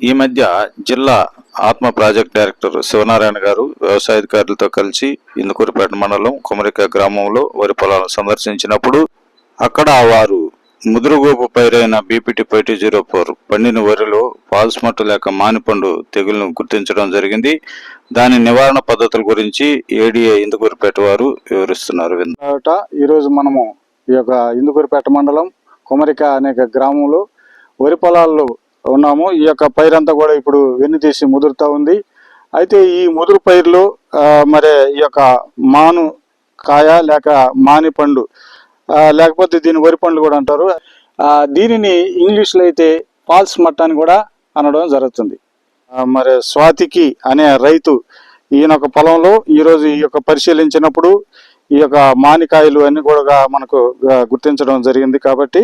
ఈ మధ్య జిల్లా ఆత్మ ప్రాజెక్ట్ డైరెక్టర్ శివనారాయణ గారు వ్యవసాయ అధికారులతో కలిసి ఇందుకూరుపేట మండలం కుమరిక గ్రామంలో వరి పొలాలను సందర్శించినప్పుడు అక్కడ వారు ముదురుగోపు పైరైన బీపీటీ ఫైవ్ జీరో ఫోర్ పండిన వరిలో పాల్స్మట్టు లేక మానిపండు తెగులను గుర్తించడం జరిగింది. దాని నివారణ పద్ధతుల గురించి ఏడీఏ ఇందుకూరుపేట వారు వివరిస్తున్నారు. ఈరోజు మనము ఈ యొక్క ఇందుకూరుపేట మండలం కుమరిక అనేక గ్రామంలో వరి పొలాల్లో ఉన్నాము. ఈ యొక్క పైరంతా కూడా ఇప్పుడు వెన్ను తీసి ముదురుతూ ఉంది. అయితే ఈ ముదురు పైర్లు మరి ఈ యొక్క మాను కాయ లేక మాని పండు లేకపోతే దీని వరి పండ్లు కూడా అంటారు. దీనిని ఇంగ్లీష్లో అయితే ఫాల్స్ మట్టాన్ని అని కూడా అనడం జరుగుతుంది. మరి స్వాతికి అనే రైతు ఈయన ఒక పొలంలో ఈరోజు ఈ యొక్క పరిశీలించినప్పుడు ఈ యొక్క మానికాయలు అన్ని కూడా మనకు గుర్తించడం జరిగింది కాబట్టి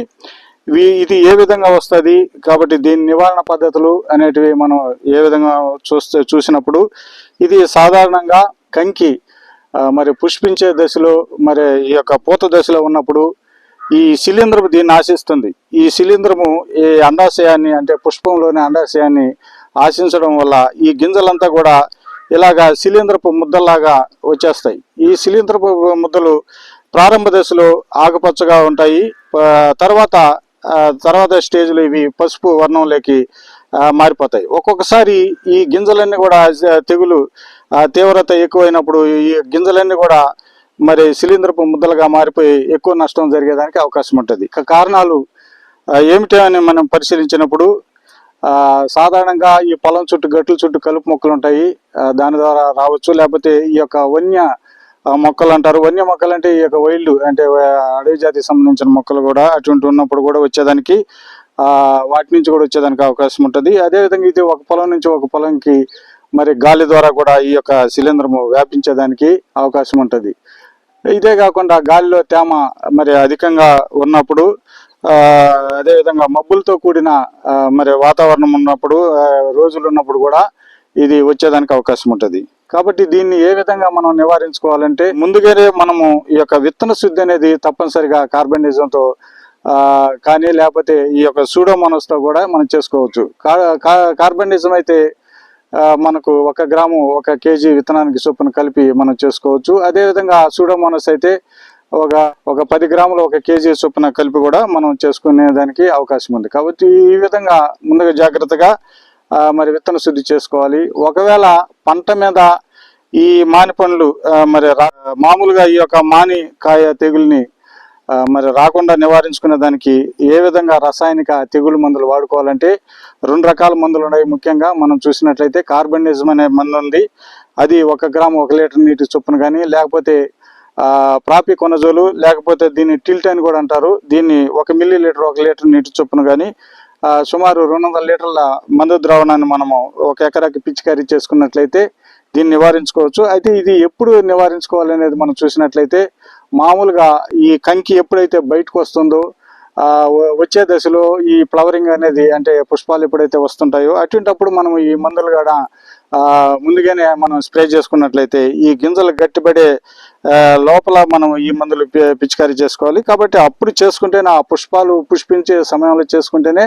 ఇది ఏ విధంగా వస్తుంది? కాబట్టి దీని నివారణ పద్ధతులు అనేటివి మనం ఏ విధంగా చూస్తే చూసినప్పుడు ఇది సాధారణంగా కంకి మరి పుష్పించే దశలో మరి ఈ యొక్క పూత దశలో ఉన్నప్పుడు ఈ శిలీంధ్రము దీన్ని ఆశిస్తుంది. ఈ శిలీంధ్రము ఈ అండాశయాన్ని అంటే పుష్పంలోని అండాశయాన్ని ఆశించడం వల్ల ఈ గింజలంతా కూడా ఇలాగా శిలీంధ్రపు ముద్దల్లాగా వచ్చేస్తాయి. ఈ శిలీంధ్రపు ముద్దలు ప్రారంభ దశలో ఆకుపచ్చగా ఉంటాయి. తర్వాత తర్వాత స్టేజ్లో ఇవి పసుపు వర్ణంలోకి మారిపోతాయి. ఒక్కొక్కసారి ఈ గింజలన్నీ కూడా తెగులు తీవ్రత ఎక్కువైనప్పుడు ఈ గింజలన్నీ కూడా మరి శిలీంద్రపు ముద్దలుగా మారిపోయి ఎక్కువ నష్టం జరిగేదానికి అవకాశం ఉంటుంది. కారణాలు ఏమిటి అని మనం పరిశీలించినప్పుడు సాధారణంగా ఈ పొలం చుట్టూ గట్ల చుట్టూ కలుపు మొక్కలు ఉంటాయి. దాని ద్వారా రావచ్చు. లేకపోతే ఈ యొక్క వన్య మొక్కలు అంటారు. వన్య మొక్కలు అంటే ఈ యొక్క వైల్డ్ అంటే అడవి జాతికి సంబంధించిన మొక్కలు కూడా అటువంటి ఉన్నప్పుడు కూడా వచ్చేదానికి ఆ, వాటి నుంచి కూడా వచ్చేదానికి అవకాశం ఉంటుంది. అదేవిధంగా ఇది ఒక పొలం నుంచి ఒక పొలంకి మరి గాలి ద్వారా కూడా ఈ యొక్క శిలీంధ్రము వ్యాపించేదానికి అవకాశం ఉంటుంది. ఇదే కాకుండా గాలిలో తేమ మరి అధికంగా ఉన్నప్పుడు అదేవిధంగా మబ్బులతో కూడిన మరి వాతావరణం ఉన్నప్పుడు రోజులు ఉన్నప్పుడు కూడా ఇది వచ్చేదానికి అవకాశం ఉంటుంది. కాబట్టి దీన్ని ఏ విధంగా మనం నివారించుకోవాలంటే ముందుగానే మనము ఈ యొక్క విత్తన శుద్ధి అనేది తప్పనిసరిగా కార్బనిజంతో కానీ లేకపోతే ఈ యొక్క సూడోమోనస్తో కూడా మనం చేసుకోవచ్చు. కా- కా- కార్బనిజం అయితే మనకు ఒక గ్రాము ఒక కేజీ విత్తనానికి చొప్పున కలిపి మనం చేసుకోవచ్చు. అదేవిధంగా సూడోమోనస్ అయితే ఒక ఒక పది గ్రాములు ఒక కేజీ చొప్పున కలిపి కూడా మనం చేసుకునే దానికి అవకాశం ఉంది. కాబట్టి ఈ విధంగా ముందుగా జాగ్రత్తగా మరి విత్తన శుద్ధి చేసుకోవాలి. ఒకవేళ పంట మీద ఈ మాని పండ్లు మరి రా- మామూలుగా ఈ యొక్క మాని కాయ తెగుల్ని మరి రాకుండా నివారించుకునే దానికి ఏ విధంగా రసాయనిక తెగులు మందులు వాడుకోవాలంటే రెండు రకాల మందులు ఉన్నాయి. ముఖ్యంగా మనం చూసినట్లయితే కార్బనిజం అనే మందు ఉంది. అది ఒక గ్రాము ఒక లీటర్ నీటి చొప్పున కానీ లేకపోతే ప్రాపి కొనజోలు లేకపోతే దీన్ని టిల్ట్ అని కూడా అంటారు. దీన్ని ఒక మిల్లీ లీటర్ ఒక లీటర్ నీటి చొప్పున కానీ సుమారు రెండు వందల లీటర్ల మందు ద్రావణాన్ని మనము ఒక ఎకరాకి పిచికారీ చేసుకున్నట్లయితే దీన్ని నివారించుకోవచ్చు. అయితే ఇది ఎప్పుడు నివారించుకోవాలనేది మనం చూసినట్లయితే మామూలుగా ఈ కంకి ఎప్పుడైతే బయటకు వస్తుందో వచ్చే దశలో ఈ ఫ్లవరింగ్ అనేది అంటే పుష్పాలు ఎప్పుడైతే వస్తుంటాయో అటువంటప్పుడు మనం ఈ మందులు కూడా ముందుగానే మనం స్ప్రే చేసుకున్నట్లయితే ఈ గింజలు గట్టిపడే లోపల మనం ఈ మందులు పిచికారీ చేసుకోవాలి. కాబట్టి అప్పుడు చేసుకుంటేనే ఆ పుష్పాలు పుష్పించే సమయంలో చేసుకుంటేనే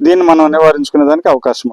దీన్ని మనం నివారించుకునే దానికి అవకాశం